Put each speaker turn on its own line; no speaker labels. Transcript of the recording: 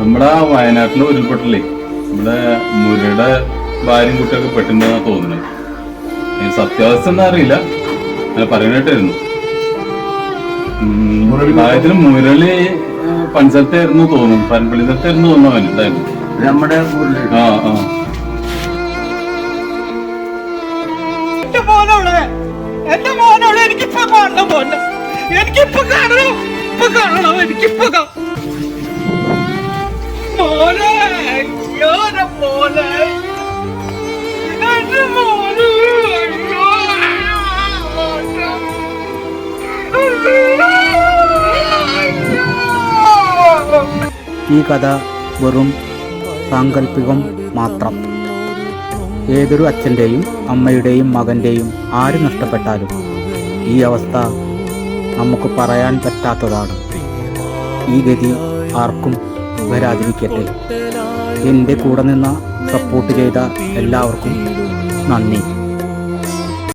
നമ്മുടെ ആ വയനാട്ടിലെ ഉരുൾപൊട്ടലേ. നമ്മുടെ മുരയുടെ ഭാര്യയും കുട്ടിയൊക്കെ പെട്ടെന്നാണ് തോന്നുന്നത് സത്യാവസ്ഥ എന്താ അറിയില്ല. അങ്ങനെ പറയാനായിട്ടായിരുന്നു ആയതിന് മുരളി പഞ്ചായത്തായിരുന്നു തോന്നുന്നു. പരമ്പള്ളി സ്ഥലത്തായിരുന്നു തോന്നുന്നു അവൻ ഉണ്ടായിരുന്നു
നമ്മുടെ
ആ ആ.
എന്റെ എനിക്കിപ്പോ കാണണം എനിക്കിപ്പോ കാണണം ഇപ്പൊ കാണണം എനിക്കിപ്പോ മോനെ അയ്യോ മോനെ
ഈ കഥ വെറും സാങ്കല്പികം മാത്രം. ഏതൊരു അച്ഛന്റെയും അമ്മയുടെയും മകന്റെയും ആര് നഷ്ടപ്പെട്ടാലും ഈ അവസ്ഥ നമുക്ക് പറയാൻ പറ്റാത്തതാണ്. ഈ ഗതി ആർക്കും വരാതിരിക്കട്ടെ. എന്റെ കൂടെ നിന്ന സപ്പോർട്ട് ചെയ്ത എല്ലാവർക്കും നന്ദി.